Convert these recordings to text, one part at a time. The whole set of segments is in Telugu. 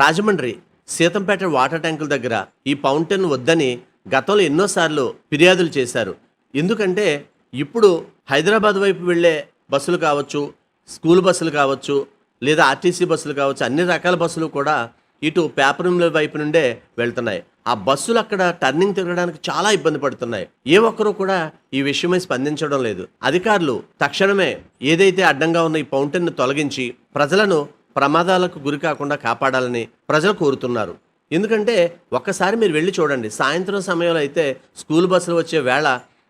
రాజమండ్రి సీతంపేట వాటర్ ట్యాంకుల దగ్గర ఈ ఫౌంటైన్ వద్దని గతంలో ఎన్నోసార్లు ఫిర్యాదులు చేశారు. ఎందుకంటే ఇప్పుడు హైదరాబాద్ వైపు వెళ్ళే బస్సులు కావచ్చు స్కూల్ బస్సులు కావచ్చు లేదా ఆర్టీసీ బస్సులు కావచ్చు అన్ని రకాల బస్సులు కూడా ఇటు పేపరంల వైపు నుండే వెళ్తున్నాయి. ఆ బస్సులు అక్కడ టర్నింగ్ తిరగడానికి చాలా ఇబ్బంది పడుతున్నాయి. ఏ ఒక్కరూ కూడా ఈ విషయమై స్పందించడం లేదు. అధికారులు తక్షణమే ఏదైతే అడ్డంగా ఉన్న ఈ ఫౌంటైన్ను తొలగించి ప్రజలను ప్రమాదాలకు గురి కాకుండా కాపాడాలని ప్రజలు కోరుతున్నారు. ఎందుకంటే ఒక్కసారి మీరు వెళ్ళి చూడండి సాయంత్రం సమయంలో అయితే స్కూల్ బస్సులు వచ్చే వేళ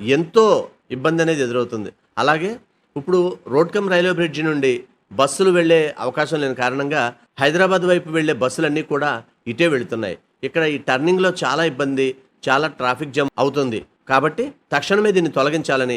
ఎంతో ఇబ్బంది అనేది ఎదురవుతుంది. అలాగే ఇప్పుడు రోడ్కమ్ రైల్వే బ్రిడ్జి నుండి బస్సులు వెళ్ళే అవకాశం లేని కారణంగా హైదరాబాద్ వైపు వెళ్ళే బస్సులన్నీ కూడా ఇటే వెళుతున్నాయి. ఇక్కడ ఈ టర్నింగ్లో చాలా ఇబ్బంది చాలా ట్రాఫిక్ జామ్ అవుతుంది. కాబట్టి తక్షణమే దీన్ని తొలగించాలని